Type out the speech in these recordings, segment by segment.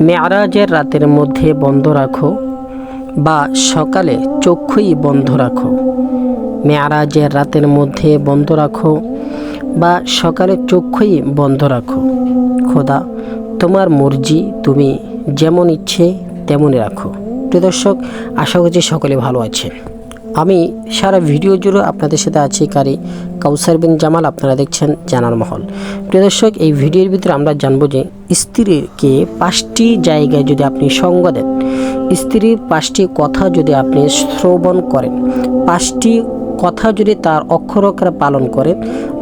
মেয়ারাজের রাতের মধ্যে বন্ধ রাখো বা সকালে চক্ষুই বন্ধ রাখো। মেয়ারাজের রাতের মধ্যে বন্ধ রাখো বা সকালে চক্ষুই বন্ধ রাখো। খোদা, তোমার মর্জি তুমি যেমন ইচ্ছে তেমনই রাখো। প্রিয় দর্শক, আশা করছি সকলে ভালো আছেন। আমি সারা ভিডিও জুড়ে আপনাদের সাথে আছি কারি কাউসার বিন জামাল আপনারা দেখছেন জানার মহল। প্রিয় দর্শক, এই ভিডিওর ভিতরে আমরা জানব যে স্ত্রীকে পাঁচটি জায়গায় যদি আপনি সঙ্গ দেন, স্ত্রীর পাঁচটি কথা যদি আপনি শ্রবণ করেন, পাঁচটি কথা যদি তার অক্ষর অক্ষরে পালন করেন,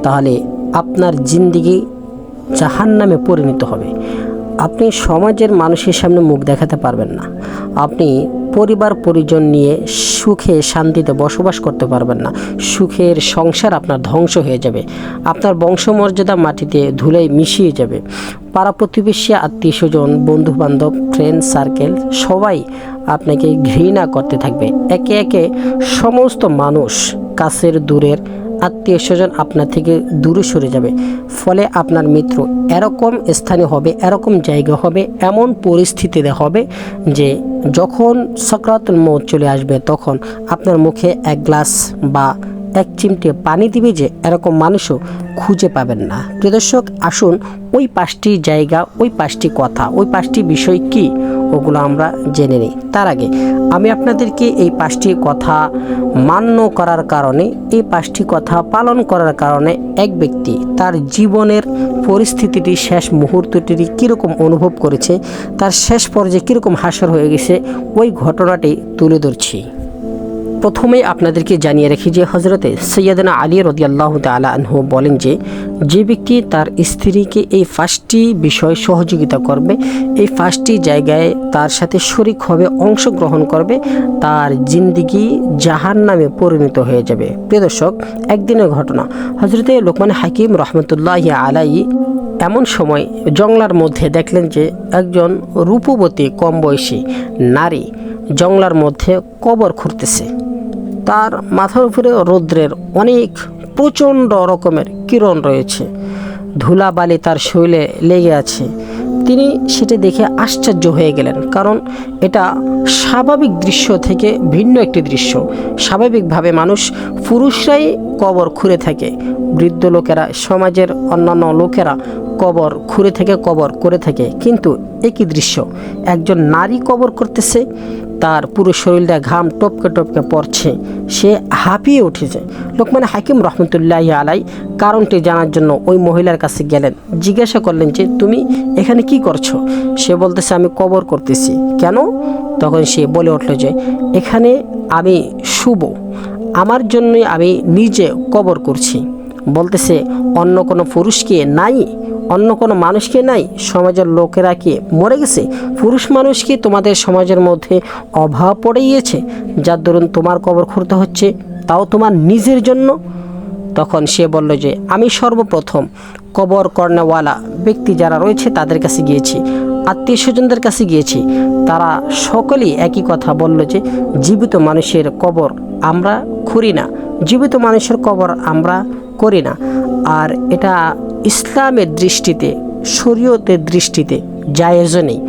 তাহলে আপনার জিন্দিগি জাহান নামে পরিণত হবে। আপনি সমাজের মানুষের সামনে মুখ দেখাতে পারবেন না। আপনি পরিবার, পরিজন নিয়ে সুখে, শান্তিতে বসবাস করতে পারবেন না। সুখের সংসার আপনার ধ্বংস হয়ে যাবে। আপনার বংশমর্যাদা মাটিতে ধুলাই মিশিয়ে যাবে। পাড়া প্রতিবেশী, আত্মীয় স্বজন বন্ধু বান্ধব ফ্রেন্ড সার্কেল সবাই আপনাকে ঘৃণা করতে থাকবে। একে একে সমস্ত মানুষ কাছের দূরের আত্মীয় স্বজন আপনার থেকে দূরে সরে যাবে। ফলে আপনার মিত্র এরকম স্থানে হবে, এরকম জায়গা হবে, এমন পরিস্থিতিতে হবে যে যখন সক্রাতুল মত চলে আসবে, তখন আপনার মুখে এক গ্লাস বা এক চিমটে পানি দিবে যে এরকম মানুষও খুঁজে পাবেন না। প্রিয় দর্শক, আসুন ওই পাঁচটি জায়গা, ওই পাঁচটি কথা, ওই পাঁচটি বিষয় কি, ওগুলো আমরা জেনে নিই। তার আগে আমি আপনাদেরকে এই পাঁচটি কথা মান্য করার কারণে, এই পাঁচটি কথা পালন করার কারণে এক ব্যক্তি তার জীবনের পরিস্থিতিটি, শেষ মুহূর্তটি কীরকম অনুভব করেছে, তার শেষ পর্যায়ে কীরকম হাসর হয়ে গেছে, ওই ঘটনাটি তুলে ধরছি। প্রথমেই আপনাদেরকে জানিয়ে রাখি যে হজরতে সৈয়দনা আলী রদিয়াল্লাহ তালা আনহু বলেন যে যে ব্যক্তি তার স্ত্রীকে এই পাঁচটি বিষয় সহযোগিতা করবে, এই পাঁচটি জায়গায় তার সাথে শরিক হবে, অংশগ্রহণ করবে, তার জিন্দিগি জাহান নামে পরিণত হয়ে যাবে। প্রিয় দর্শক, একদিনের ঘটনা। হজরতে লোকমান হাকিম রহমতুল্লাহ আলাই এমন সময় জংলার মধ্যে দেখলেন যে একজন রূপবতী কম বয়সী নারী জংলার মধ্যে কবর খুঁড়তেছে। তার মাথার উপরে রৌদ্রের অনেক প্রচণ্ড রকমের কিরণ রয়েছে। ধুলাবালি তার শৈলে লেগে আছে। তিনি সেটি দেখে আশ্চর্য হয়ে গেলেন, কারণ এটা স্বাভাবিক দৃশ্য থেকে ভিন্ন একটি দৃশ্য। স্বাভাবিকভাবে মানুষ, পুরুষরাই কবর খুঁড়ে থাকে। বৃদ্ধ লোকেরা, সমাজের অন্যান্য লোকেরা কবর, খুঁড়ে থেকে কবর, করে থাকে। কিন্তু একই দৃশ্য। একজন নারী কবর করতেছে, তার পুরো শরীরটা ঘাম টপকে টপকে পড়ছে। সে হাঁপিয়ে উঠেছে। লোকমান হাকিম রহমতুল্লাহ আলাই কারণটি জানার জন্য ওই মহিলার কাছে গেলেন। জিজ্ঞাসা করলেন যে, তুমি এখানে কি করছ? সে বলতেছে, আমি কবর করতেছি। কেন? তখন সে বলে উঠল যে, এখানে আমি শুভ আমার জন্যই আমি নিজে কবর করছি। বলতেছে, অন্য কোনো পুরুষকে নাই? অন্য কোনো মানুষকে নাই, সমাজের লোকেরা কি মরে গেছে? পুরুষ মানুষ কি তোমাদের সমাজের মধ্যে অভাব পড়ে গিয়েছে যার দরুন তোমার কবর খুঁড়তে হচ্ছে, তাও তোমার নিজের জন্য? তখন সে বলল যে, আমি সর্বপ্রথম কবর কর্নেওয়ালা ব্যক্তি যারা রয়েছে তাদের কাছে গিয়েছি, আত্মীয় স্বজনদের কাছে গিয়েছি। তারা সকলেই একই কথা বলল যে, জীবিত মানুষের কবর আমরা খুঁড়ি না, জীবিত মানুষের কবর আমরা করি না। আর এটা ইসলামের দৃষ্টিতে, শরীয়তের দৃষ্টিতে জায়েজ নেই।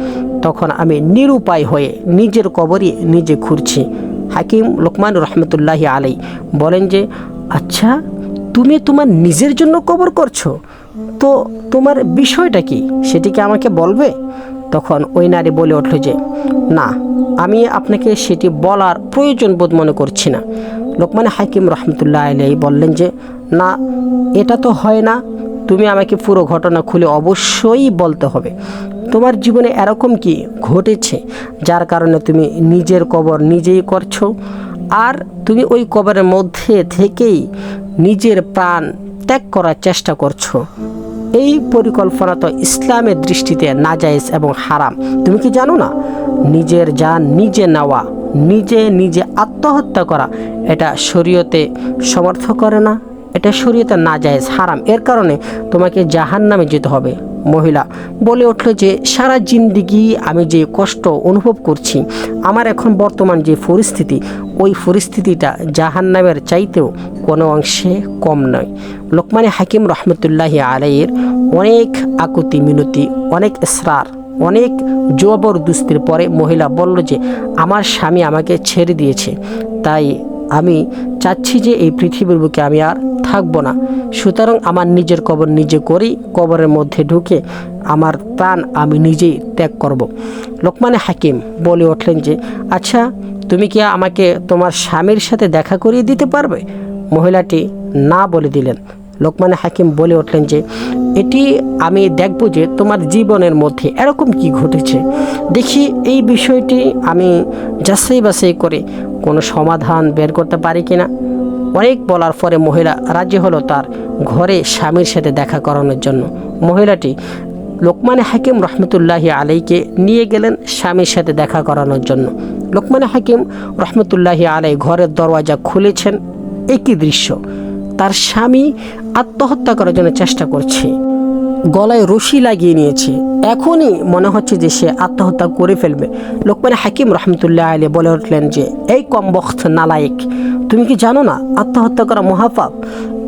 তখন আমি নিরুপায় হয়ে নিজের কবরই নিজে ঘুরছি। হাকিম লোকমান রহমতুল্লাহি আলাই বলেন যে আচ্ছা তুমি তোমার নিজের জন্য কবর করছ? তো তোমার বিষয়টা কি? সেটিকে আমাকে বলবে? তখন ওই নারী বলে উঠল যে, না, আমি আপনাকে সেটি বলার প্রয়োজন বোধ মনে করছি না। লোকমান হাকিম রহমতুল্লাহ আলাই বললেন যে, না, এটা তো হয় না। তুমি আমাকে পুরো ঘটনা খুলে অবশ্যই বলতে হবে। তোমার জীবনে এরকম কি ঘটেছে যার কারণে তুমি নিজের কবর নিজেই করছ? আর তুমি ওই কবরের মধ্যে থেকেই নিজের প্রাণ ত্যাগ করার চেষ্টা করছ? এই পরিকল্পনা তো ইসলামের দৃষ্টিতে নাজায়েজ এবং হারাম। তুমি কি জানো না? নিজের যান নিজে নেওয়া, নিজে নিজে আত্মহত্যা করা, এটা শরীয়তে সমর্থ করে না, এটা শরীয়তে নাজায়েজ, হারাম। এর কারণে তোমাকে জাহান নামে যেতে হবে। মহিলা। বলে উঠল যে, সারা জিন্দিগি আমি যে কষ্ট অনুভব করছি, আমার এখন বর্তমান যে পরিস্থিতি, ওই পরিস্থিতিটা জাহান নামের চাইতেও কোনো অংশে কম নয়। লোকমানে হাকিম রহমতুল্লাহ আলাইয়ের অনেক আকুতি মিনতি, অনেক ইসরার, অনেক জবরদস্তির পরে মহিলা বলল যে, আমার স্বামী আমাকে ছেড়ে দিয়েছে, তাই আমি চাচ্ছি যে এই পৃথিবীর বুকে আমি আর থাকব না। সুতরাং আমার নিজের কবর নিজে করি, কবরের মধ্যে ঢুকে আমার প্রাণ আমি নিজেই ত্যাগ করব। লোকমানে হাকিম বলে উঠলেন যে আচ্ছা তুমি কি আমাকে তোমার স্বামীর সাথে দেখা করিয়ে দিতে পারবে? মহিলাটি না বলে দিলেন। লোকমানে হাকিম বলে উঠলেন যে, এটি আমি দেখব যে তোমার জীবনের মধ্যে এরকম কি ঘটেছে। দেখি, এই বিষয়টি আমি যাচাই বাছাই করে কোনো সমাধান বের করতে পারি কিনা। অনেক বলার পরে মহিলা রাজি হলো তার ঘরে স্বামীর সাথে দেখা করানোর জন্য। মহিলাটি লোকমানে হাকিম রহমতুল্লাহি আলাইকে নিয়ে গেলেন স্বামীর সাথে দেখা করানোর জন্য। লোকমানে হাকিম রহমতুল্লাহি আলাই ঘরের দরওয়াজা খুলেছেন। একই দৃশ্য। তার স্বামী আত্মহত্যা করার জন্য চেষ্টা করছে। গলায় রশি লাগিয়ে নিয়েছে। এখনই মনে হচ্ছে যে সে আত্মহত্যা করে ফেলবে। লোকমান হাকিম রহমতুল্লাহ আলী বলে উঠলেন যে, এই কম বখ্ত নালায়েক তুমি কি জানো না? আত্মহত্যা করা মহাপাপ।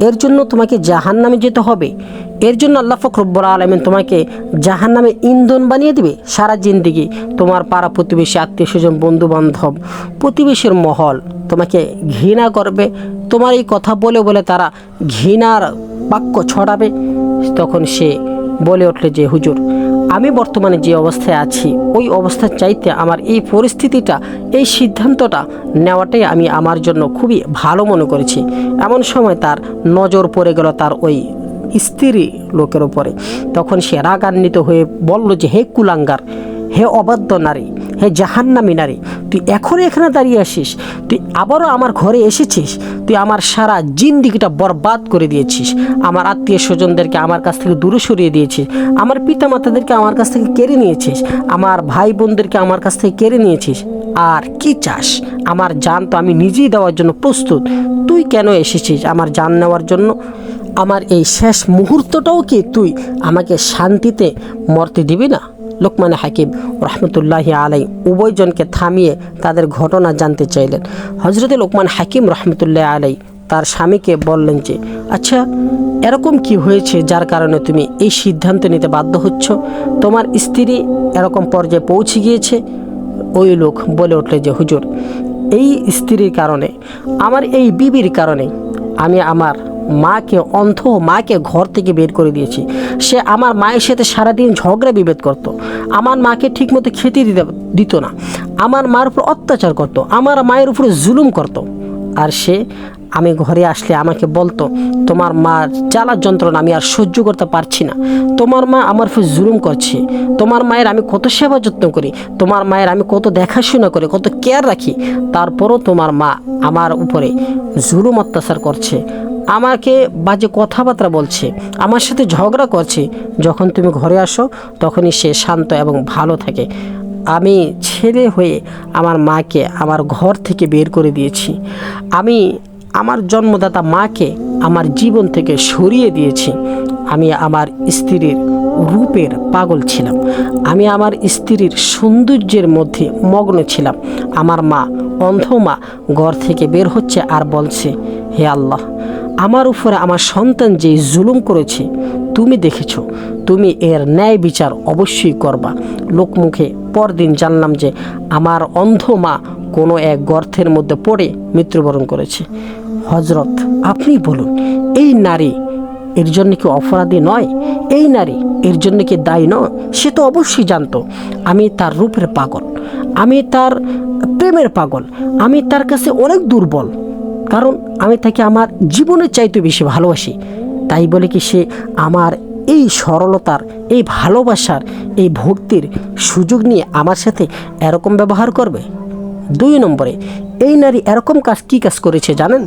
এর জন্য তোমাকে জাহান নামে যেতে হবে। এর জন্য আল্লাহ ফখরব্বর আলমিন তোমাকে জাহান নামে ইন্ধন বানিয়ে দিবে। সারা জিন্দিগি তোমার পাড়া প্রতিবেশী, আত্মীয় স্বজন বন্ধু বান্ধব প্রতিবেশীর মহল তোমাকে ঘৃণা করবে। তোমার এই কথা বলে বলে তারা ঘৃণার বাক্য ছড়াবে। তখন সে বলে উঠলে যে, হুজুর আমি বর্তমানে যে অবস্থায় আছি, ওই অবস্থার চাইতে আমার এই পরিস্থিতিটা, এই সিদ্ধান্তটা নেওয়াটাই আমি আমার জন্য খুবই ভালো মনে করেছি। এমন সময় তার নজর পড়ে গেল তার ওই স্ত্রী লোকের ওপরে তখন সে রাগান্বিত হয়ে বলল যে, হে কুলাঙ্গার, হে অবাধ্য নারী হে জাহান্নামী নারী, তুই এখনই এখানে দাঁড়িয়ে আসিস। তুই আবারও আমার ঘরে এসেছিস। তুই আমার সারা জিন্দিগিটা বরবাদ করে দিয়েছিস। আমার আত্মীয় স্বজনদেরকে আমার কাছ থেকে দূরে সরিয়ে দিয়েছিস। আমার পিতা মাতাদেরকে আমার কাছ থেকে কেড়ে নিয়েছিস। আমার ভাই বোনদেরকে আমার কাছ থেকে কেড়ে নিয়েছিস। আর কি চাস? আমার জান তো আমি নিজেই দেওয়ার জন্য প্রস্তুত। তুই কেন এসেছিস আমার জান নেওয়ার জন্য? আমার এই শেষ মুহূর্তটাও কি তুই আমাকে শান্তিতে মরতে দিবি না? লোকমান হাকিম রহমতুল্লাহ আলাই উভয়জনকে থামিয়ে তাদের ঘটনা জানতে চাইলেন। হজরতে লোকমান হাকিম রহমতুল্লাহ আলাই তার স্বামীকে বললেন যে আচ্ছা এরকম কি হয়েছে যার কারণে তুমি এই সিদ্ধান্ত নিতে বাধ্য হচ্ছ? তোমার স্ত্রী এরকম পর্যায়ে পৌঁছে গিয়েছে? ওই লোক বলে উঠলে যে, হুজুর, এই স্ত্রীর কারণে, আমার এই বিবির কারণে আমি আমার মাকে অন্ধ, মাকে ঘর থেকে বের করে দিয়েছি। সে আমার মায়ের সাথে সারাদিন ঝগড়া বিভেদ করত। আমার মাকে ঠিকমতো খেতে দিতে দিত না। আমার মার উপর অত্যাচার করত। আমার মায়ের উপরে জুলুম করত। আর সে আমি ঘরে আসলে আমাকে বলতো, তোমার মার জ্বালার যন্ত্রণা আমি আর সহ্য করতে পারছি না। তোমার মা আমার উপর জুলুম করছে। তোমার মায়ের আমি কত সেবা যত্ন করি। তোমার মায়ের আমি কত দেখাশোনা করি, কত কেয়ার রাখি। তারপরও তোমার মা আমার উপরে জুলুম অত্যাচার করছে। আমাকে বাজে কথাবার্তা বলছে, আমার সাথে ঝগড়া করছে। যখন তুমি ঘরে আসো, তখনই সে শান্ত এবং ভালো থাকে। আমি ছেলে হয়ে আমার মাকে আমার ঘর থেকে বের করে দিয়েছি। আমি আমার জন্মদাতা মাকে আমার জীবন থেকে সরিয়ে দিয়েছি। আমি আমার স্ত্রীর রূপের পাগল ছিলাম। আমি আমার স্ত্রীর সৌন্দর্যের মধ্যে মগ্ন ছিলাম। আমার মা অন্ধ মা ঘর থেকে বের হচ্ছে আর বলছে, হে আল্লাহ আমার উপরে আমার সন্তান যে জুলুম করেছে, তুমি দেখেছ, তুমি এর ন্যায় বিচার অবশ্যই করবা। লোকমুখে পরদিন জানলাম যে আমার অন্ধ মা কোনো এক গর্তের মধ্যে পড়ে মৃত্যুবরণ করেছে। হজরত আপনি বলুন, এই নারী এর জন্য কি অপরাধী নয়? এই নারী এর জন্য কি দায়ী নয়? সে তো অবশ্যই জানতো, আমি তার রূপের পাগল, আমি তার প্রেমের পাগল, আমি তার কাছে অনেক দুর্বল। কারণ আমি তাকে আমার জীবনের চাইতে বেশি ভালোবাসি। তাই বলে কি সে আমার এই সরলতার, এই ভালোবাসার, এই ভক্তির সুযোগ নিয়ে আমার সাথে এরকম ব্যবহার করবে? দুই নম্বরে, এই নারী এরকম কাজ কী কাজ করেছে জানেন?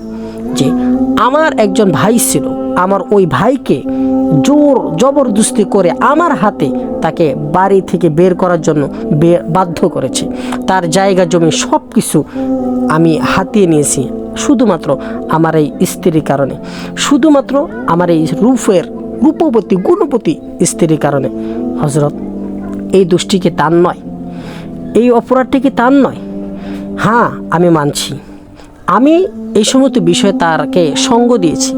যে আমার একজন ভাই ছিল, আমার ওই ভাইকে জোর জবরদস্তি করে আমার হাতে তাকে বাড়ি থেকে বের করার জন্য বাধ্য করেছে। তার জায়গা, জমি সব কিছু আমি হাতিয়ে নিয়েছি। শুধুমাত্র আমার এই স্ত্রীর কারণে, শুধুমাত্র আমার এই রূপের রূপবতী গুণপতি স্ত্রীর কারণে। হজরত এই দুষ্টি কি তার নয়? এই অপরাধটি কি তার নয়? হ্যাঁ আমি মানছি। আমি এই সমস্ত বিষয়ে তারকে সঙ্গ দিয়েছি।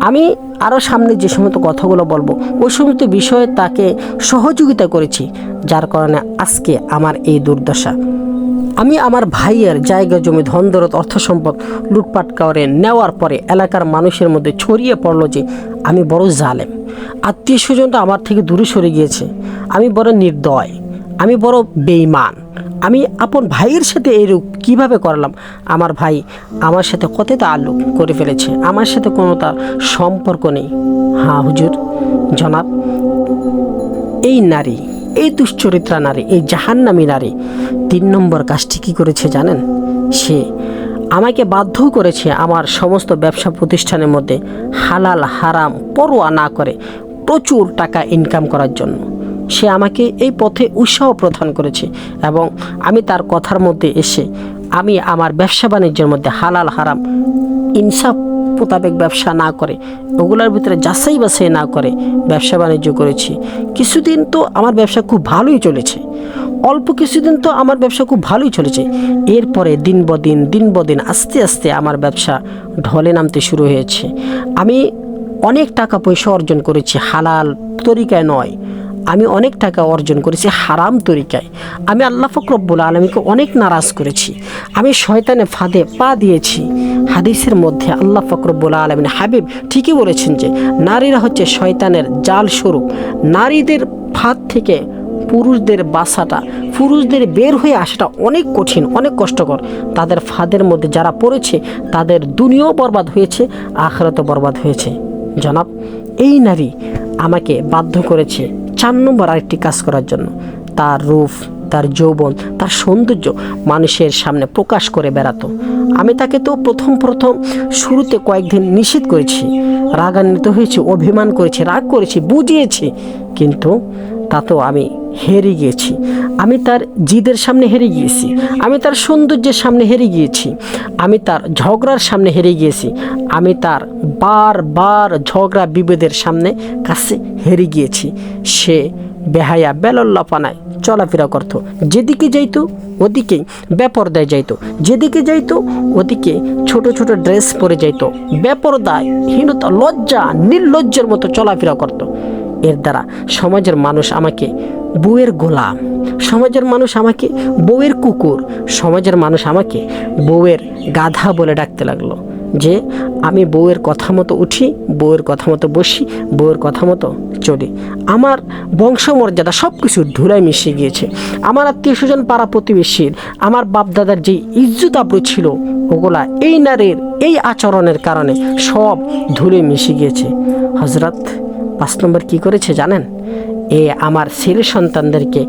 আমি আরও সামনে যে সমস্ত কথাগুলো বলব, ওই সমস্ত বিষয়ে তাকে সহযোগিতা করেছি, যার কারণে আজকে আমার এই দুর্দশা। আমি আমার ভাইয়ের জায়গা জমি, ধন দরদ অর্থ সম্পদ লুটপাট করে নেওয়ার পরে এলাকার মানুষের মধ্যে ছড়িয়ে পড়ল যে আমি বড় জালেম। আত্মীয় স্বজনটা আমার থেকে দূরে সরে গিয়েছে। আমি বড় নির্দয়, আমি বড় বেইমান আমি আপন ভাইয়ের সাথে এরূপ কীভাবে করলাম? আমার ভাই আমার সাথে কত আলু করে ফেলেছে? আমার সাথে কোনো তার সম্পর্ক নেই। হ্যাঁ হুজুর, জনাব, এই নারী এই দুশ্চরিত্রা নারী, এই জাহান্নামী নারী, তিন নম্বর কাজটি কী করেছে জানেন? সে আমাকে বাধ্য করেছে আমার সমস্ত ব্যবসা প্রতিষ্ঠানের মধ্যে হালাল, হারাম, পরোয়া না করে প্রচুর টাকা ইনকাম করার জন্য। সে আমাকে এই পথে উৎসাহ প্রদান করেছে এবং আমি তার কথার মধ্যে এসে আমি আমার ব্যবসা বাণিজ্যের মধ্যে হালাল, হারাম, ইনসাফ মোতাবেক ব্যবসা না করে, ওগুলোর ভিতরে যাচাই বাছাই না করে ব্যবসা বাণিজ্য করেছি। কিছুদিন তো আমার ব্যবসা খুব ভালোই চলেছে। অল্প কিছুদিন তো আমার ব্যবসা খুব ভালোই চলেছে। এরপরে দিন ব দিন দিন ব দিন আস্তে আস্তে আমার ব্যবসা ঢলে নামতে শুরু হয়েছে। আমি অনেক টাকা পয়সা অর্জন করেছি, হালাল তরিকায় নয়। আমি অনেক টাকা অর্জন করেছি, হারাম তরিকায়। আমি আল্লাহ ফকরব্বুল আলমীকে অনেক নারাজ করেছি। আমি শয়তানে ফাঁদে পা দিয়েছি। হাদিসের মধ্যে আল্লাহ ফকরব্বুল আলমিন হাবিব ঠিকই বলেছেন যে, নারীরা হচ্ছে শয়তানের জাল স্বরূপ। নারীদের ফাঁদ থেকে পুরুষদের বাসাটা, পুরুষদের বের হয়ে আসাটা অনেক কঠিন, অনেক কষ্টকর। তাদের ফাঁদের মধ্যে যারা পড়েছে, তাদের দুনিয়াও বরবাদ হয়েছে, আখরাতও বরবাদ হয়েছে। জনাব, এই নারী আমাকে বাধ্য করেছে চার নম্বর আরেকটি কাজ করার জন্য। তার রূপ, তার যৌবন, তার সৌন্দর্য মানুষের সামনে প্রকাশ করে বেড়াতো। আমি তাকে তো প্রথম প্রথম শুরুতে কয়েকদিন নিষেধ করেছি। রাগান্বিত হয়েছি, অভিমান করেছি, রাগ করেছি, বুঝিয়েছি। কিন্তু তাতেও আমি হেরে গিয়েছি। আমি তার জিদের সামনে হেরে গিয়েছি। আমি তার সৌন্দর্যের সামনে হেরে গিয়েছি। আমি তার ঝগড়ার সামনে হেরে গিয়েছি। আমি তার বার বার ঝগড়া বিভেদের সামনে কাছে হেরে গিয়েছি। সে বেহায়া বেলল্লাপানায় চলাফেরা করত। যেদিকে যাইতো ওদিকেই বেপরদায় যাইতো। যেদিকে যাইতো, ওদিকে ছোট ছোট ড্রেস পরে যাইতো। বেপরদায়, হীনতা, লজ্জা, নির্লজ্জের মতো চলাফেরা করত। এর দ্বারা। সমাজের মানুষ আমাকে বউয়ের গোলাম, সমাজের মানুষ আমাকে বউয়ের কুকুর, সমাজের মানুষ আমাকে বউয়ের গাধা বলে ডাকতে লাগল। যে আমি বউয়ের কথা মতো উঠি, বউয়ের কথা মতো বসি, বউয়ের কথা মতো চলি। আমার বংশমর্যাদা সব কিছু ধুলায় মিশে গিয়েছে। আমার আত্মীয় স্বজন পাড়া প্রতিবেশীর, আমার বাপদাদার যে ইজ্জত আব্রু ছিল, ওগুলা এই নারীর, এই আচরণের কারণে সব ধুলে মিশে গিয়েছে। হজরত পাঁচ নম্বর কী করেছে জানেন? এ আমার ছেলে সন্তানদেরকে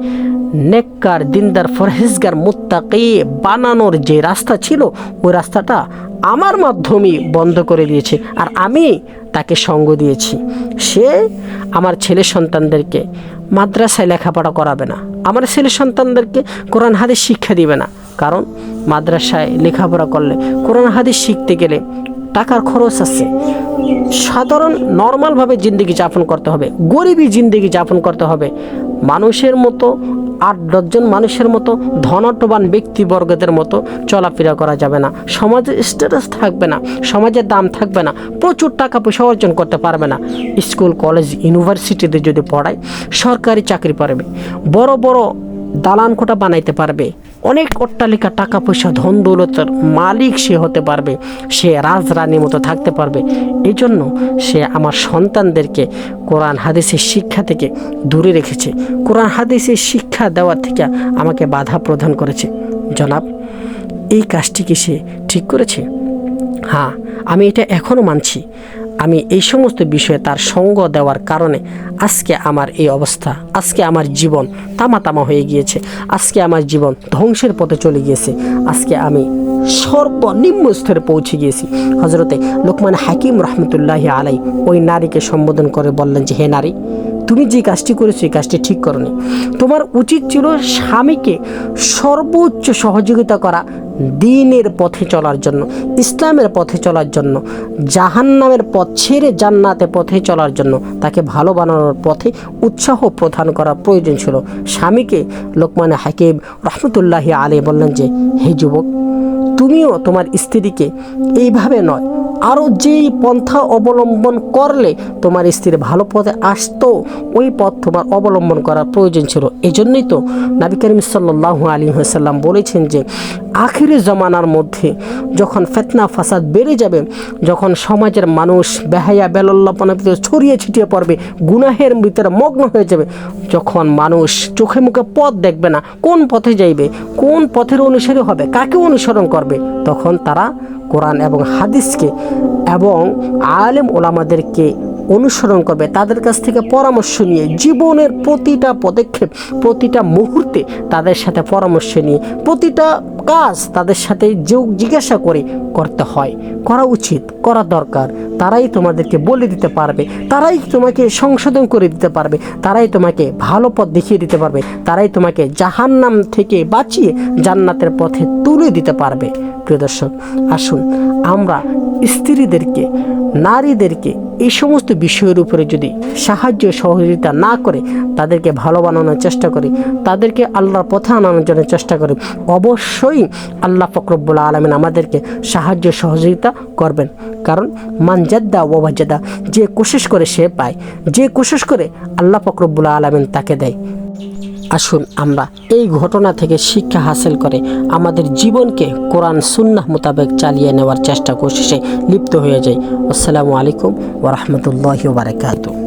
নেককার, দিনদার, ফরহেজগার, মুত্তাকি বানানোর যে রাস্তা ছিল, ওই রাস্তাটা আমার মাধ্যমেই বন্ধ করে দিয়েছে আর আমি তাকে সঙ্গ দিয়েছি। সে আমার ছেলে সন্তানদেরকে মাদ্রাসায় লেখাপড়া করাবে না। আমার ছেলে সন্তানদেরকে কোরআন, হাদিস শিক্ষা দিবে না। কারণ মাদ্রাসায় লেখাপড়া করলে, কোরআন, হাদিস শিখতে গেলে টাকার খরচ আছে। সাধারণ নর্মালভাবে জিন্দগি যাপন করতে হবে। গরিবই জিন্দগি যাপন করতে হবে। মানুষের মতো, আট দশজন মানুষের মতো ধনটবান ব্যক্তিবর্গদের মতো চলাফেরা করা যাবে না। সমাজের স্ট্যাটাস থাকবে না, সমাজের দাম থাকবে না, প্রচুর টাকা পয়সা অর্জন করতে পারবে না। স্কুল কলেজ ইউনিভার্সিটিতে যদি পড়ায়, সরকারি চাকরি পারবে, বড় বড় দালান কোটা বানাইতে পারবে। অনেক অট্টালিকা টাকা পয়সা ধন দৌলতের মালিক সে হতে পারবে। সে রাজরানীর মতো থাকতে পারবে। এই জন্য সে আমার সন্তানদেরকে কোরআন, হাদিসের শিক্ষা থেকে দূরে রেখেছে। কোরআন, হাদিসের শিক্ষা দেওয়ার থেকে আমাকে বাধা প্রদান করেছে। জনাব, এই কাজটি কি সে ঠিক করেছে? হ্যাঁ আমি এটা এখনও মানছি। আমি এই সমস্ত বিষয়ে তার সঙ্গ দেওয়ার কারণে আজকে আমার এই অবস্থা, আজকে আমার জীবন তামা তামা হয়ে গিয়েছে, আজকে আমার জীবন ধ্বংসের পথে চলে গিয়েছে, আজকে আমি সর্বনিম্ন স্তরে পৌঁছে গিয়েছি। হজরতে লোকমান হাকিম রহমতুল্লাহ আলাই ওই নারীকে সম্বোধন করে বললেন যে, হে নারী, তুমি যে কাজটি করেছ, এই কাজটি ঠিক করনি। তোমার উচিত ছিল স্বামীকে সর্বোচ্চ সহযোগিতা করা দিনের পথে চলার জন্য, ইসলামের পথে চলার জন্য, জাহান্নামের পথ ছেড়ে জান্নাতে পথে চলার জন্য তাকে ভালো বানানোর পথে উৎসাহ প্রদান করা প্রয়োজন ছিল। স্বামীকে লোকমানে হাকিম রহমতুল্লাহি আলী বললেন যে, হে যুবক, তুমিও তোমার স্ত্রীকে এইভাবে নয় আরও যেই পন্থা অবলম্বন করলে তোমার স্ত্রী ভালো পথে আসতো, ওই পথ তোমার অবলম্বন করার প্রয়োজন ছিল। এজন্যই তো নবী করিম সাল্লাহ আলী হাসাল্লাম বলেছেন যে আখিরি জমানার মধ্যে যখন ফেতনা, ফাসাদ বেড়ে যাবে, যখন সমাজের মানুষ বেহায়া বেলল্লাপনার ভিতরে ছড়িয়ে ছিটিয়ে পড়বে, গুনাহের ভিতরে মগ্ন হয়ে যাবে, যখন মানুষ চোখে মুখে পথ দেখবে না, কোন পথে যাইবে, কোন পথের অনুসারী হবে, কাকে অনুসরণ করবে, তখন তারা কোরআন এবং হাদিসকে এবং আলেম ওলামাদেরকে অনুসরণ করবে, তাদের কাছ থেকে পরামর্শ নিয়ে জীবনের প্রতিটা পদক্ষেপ, প্রতিটা মুহূর্তে তাদের সাথে পরামর্শ নিয়ে, প্রতিটা কাজ তাদের সাথে যোগ জিজ্ঞাসা করে করতে হয়। করা উচিত, করা দরকার। তারাই তোমাদেরকে বলে দিতে পারবে, তারাই তোমাকে সংশোধন করে দিতে পারবে, তারাই তোমাকে ভালো পথ দেখিয়ে দিতে পারবে, তারাই তোমাকে জাহান্নাম থেকে বাঁচিয়ে জান্নাতের পথে তুলে দিতে পারবে। প্রিয় দর্শক, আসুন আমরা স্ত্রীদেরকে, নারীদেরকে এই সমস্ত বিষয়ের উপরে যদি সাহায্য সহযোগিতা না করে, তাদেরকে ভালো বানানোর চেষ্টা করে, তাদেরকে আল্লাহর পথে আনানোর জন্য চেষ্টা করে, অবশ্যই আল্লাহ ফকরবুল্লা আলমিন আমাদেরকে সাহায্য সহযোগিতা করবেন। কারণ মানজাদ্দা ওবাজাদা যে কোশিশ করে সে পায়, যে কোশিশ করে আল্লাহ ফকরবুল্লা আলমিন তাকে দেয়। আসুন আমরা। এই ঘটনা থেকে শিক্ষা হাসিল করে আমাদের জীবনকে কোরআন, সুন্নাহ মোতাবেক চালিয়ে নেওয়ার চেষ্টা কোশিসে লিপ্ত হয়ে যাই। আসসালামু আলাইকুম ওরহমতুল্লাহ বারকাতু